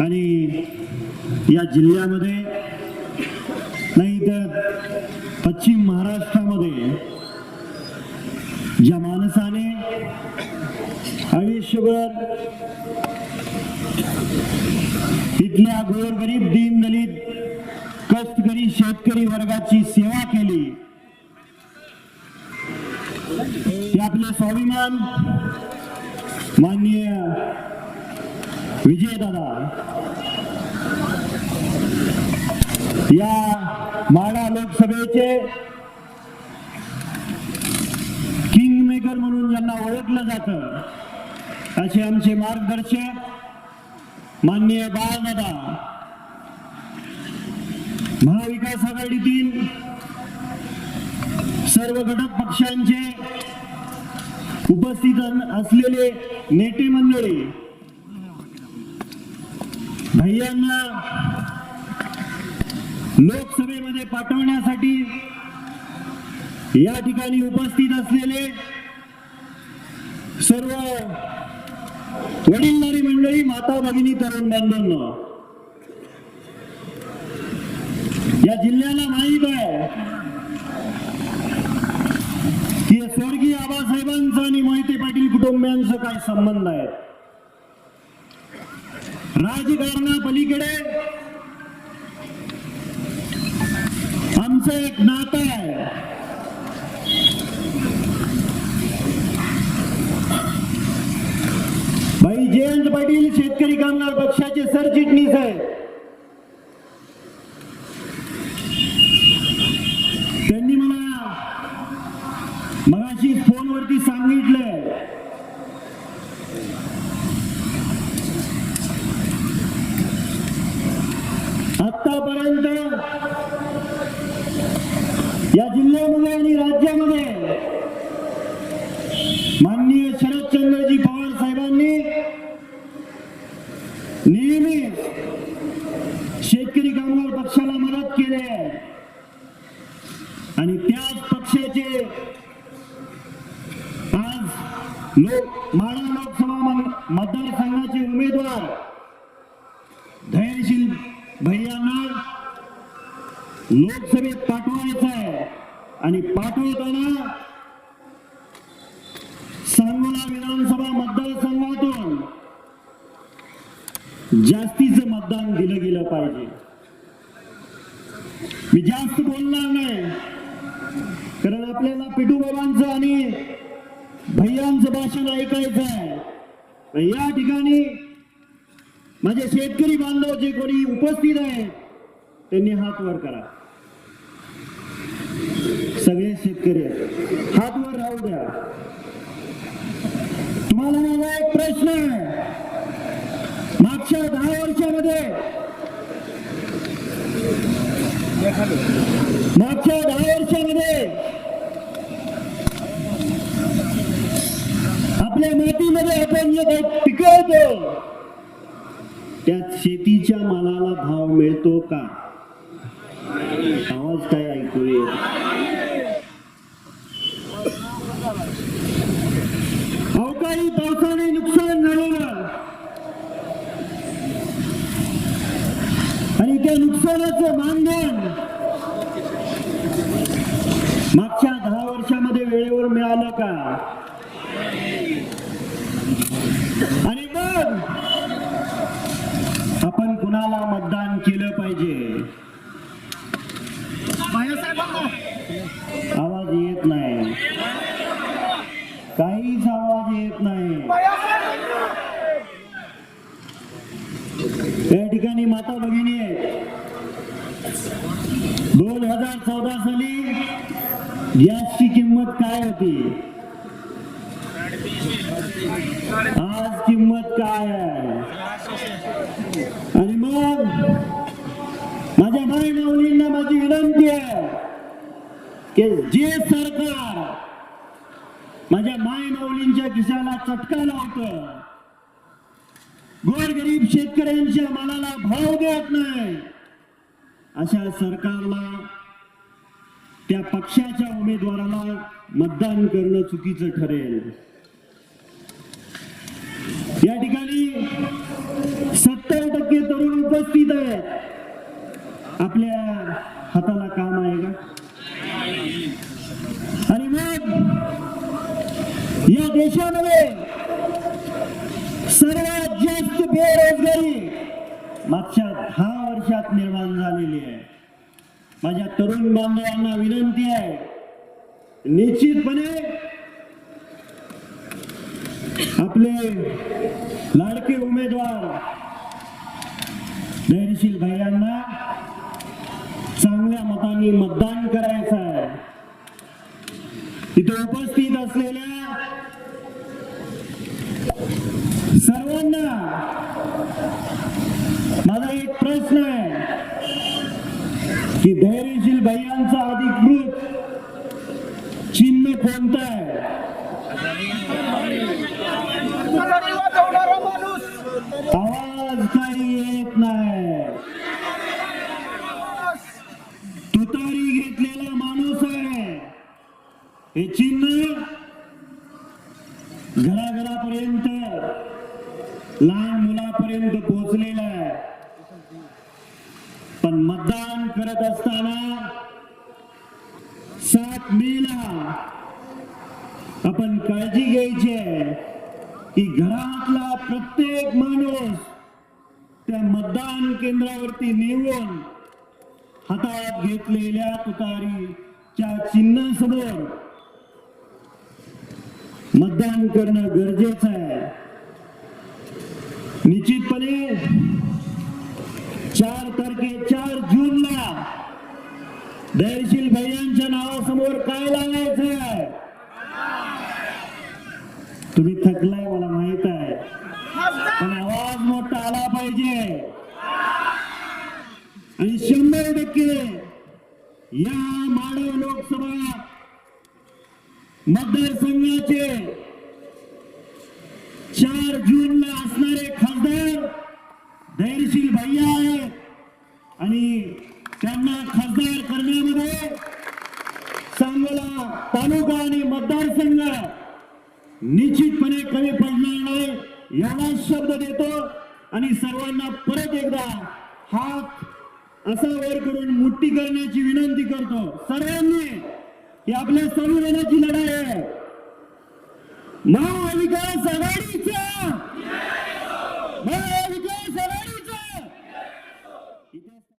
आणि या जिल्ह्यामध्ये नाही तर पश्चिम महाराष्ट्रामध्ये ज्या माणसाने आयुष्यभर इथल्या गोरगरीब दीनदलित कष्टकरी शेतकरी वर्गाची सेवा केली. ते आपले स्वाभिमान माननीय विजयदादा. या माडा लोकसभेचे किंग मेकर म्हणून ज्यांना ओळखलं जात असे आमचे मार्गदर्शक माननीय बाळदादा. महाविकास आघाडीतील सर्व घटक पक्षांचे उपस्थित असलेले नेते मंडळी भैयांना लोकसभेमध्ये पाठवण्यासाठी या ठिकाणी उपस्थित असलेले सर्व वडीलधारी मंडळी माता भगिनी तरुण बांधवांना या जिल्ह्याला माहीत आहे की स्वर्गीय आबासाहेबांचा आणि मोहिते पाटील कुटुंबियांचा काय संबंध आहे राजकारणापलीकडे आमचं एक नातं आहे. भाई जयंत पाटील शेतकरी कामगार पक्षाचे सरचिटणीस आहेत. त्यांनी मला मगाशी फोनवरती सांगितलं या जिल्ह्यामध्ये आणि राज्यामध्ये माननीय शरदचंद्रजी पवार साहेबांनी नेहमी शेतकरी कामगार पक्षाला मदत केली आहे. आणि त्याच पक्षाचे आज लोक माडा लोकसभा मतदारसंघाचे उमेदवार धैर्यशील भैयांना लोकसभेत पाठवायचं आणि पाठवताना सांगोला विधानसभा मतदारसंघातून जास्तीचं मतदान दिलं गेलं पाहिजे. मी जास्त बोलणार नाही कारण आपल्याला पिटू बाबांचं आणि भैयांचं भाषण ऐकायचं आहे. या ठिकाणी माझे शेतकरी बांधव जे कोणी उपस्थित आहेत त्यांनी हात वर करा. सगळे शेतकरी हात वर राहू द्या. तुम्हाला माझा एक प्रश्न आहे. मागच्या दहा वर्षामध्ये मागच्या दहा वर्षामध्ये आपल्या मातीमध्ये आपण जे काही पिकवतो त्यात शेतीच्या मालाला भाव मिळतो का? आवाज काय ऐकू येत? मागच्या दहा वर्षामध्ये वेळेवर मिळालं का? आणि मग आपण कुणाला मतदान केलं पाहिजे? आवाज येत नाही. काहीच आवाज येत नाही. या ठिकाणी माता भगिनी आहेत. दोन हजार चौदा साली गॅसची किंमत काय होती? आज किंमत काय आहे? आणि मग माझ्या माय माऊलींना माझी विनंती आहे की जे सरकार माझ्या माय माऊलींच्या खिशाला चटका लावतं गोरगरीब शेतकऱ्यांच्या मालाला भाव देत नाही अशा सरकारला त्या पक्षाच्या उमेदवाराला मतदान करणं चुकीचं ठरेल. या ठिकाणी सत्तर टक्के तरुण उपस्थित आहेत. आपल्या हाताला काम आहे का? आणि मग या देशामध्ये सर्वात जास्त बेरोजगारी मागच्या दहा वर्षात निर्माण झालेली आहे. माझ्या तरुण बांधवांना विनंती आहे. निश्चितपणे आपले लाडके उमेदवार धैर्यशील भाईयांना चांगल्या मताने मतदान करायचं आहे. इथे उपस्थित असलेल्या सर्वांना माझा एक प्रश्न आहे. की धैर्यशील भैयांचा अधिकृत चिन्ह कोणतं आहे? आवाज काही येत नाही. तुतारी घेतलेला माणूस आहे. हे चिन्ह घराघरापर्यंत लहान मुलापर्यंत पोहोचलेलं आहे पण मतदान करत असताना सात मेला आपण काळजी घ्यायची आहे की घरातला प्रत्येक माणूस त्या मतदान केंद्रावरती नेऊन हातात घेतलेल्या तुतारीच्या चिन्हासमोर मतदान करणं गरजेचं आहे. निश्चितपणे चार तारखे चार जून धैर्यशील भैयांच्या नावासमोर काय लावायचं आहे? तुम्ही थकलाय मला माहीत आहे. पण आवाज मोठा आला पाहिजे. आणि शंभर टक्के या माडव लोकसभा मतदारसंघाचे चार जूनला असणारे खासदार धैर्यशील भैया आहेत. आणि त्यांना खासदार करण्यामध्ये सांगोला तालुका आणि मतदारसंघ निश्चितपणे कमी पडणार नाही याला शब्द देतो. आणि सर्वांना परत एकदा हात असा वर करून मुट्टी करण्याची विनंती करतो. सर्वांनी ही आपल्या संविधानाची लढाई आहे. महाविकास आघाडीचा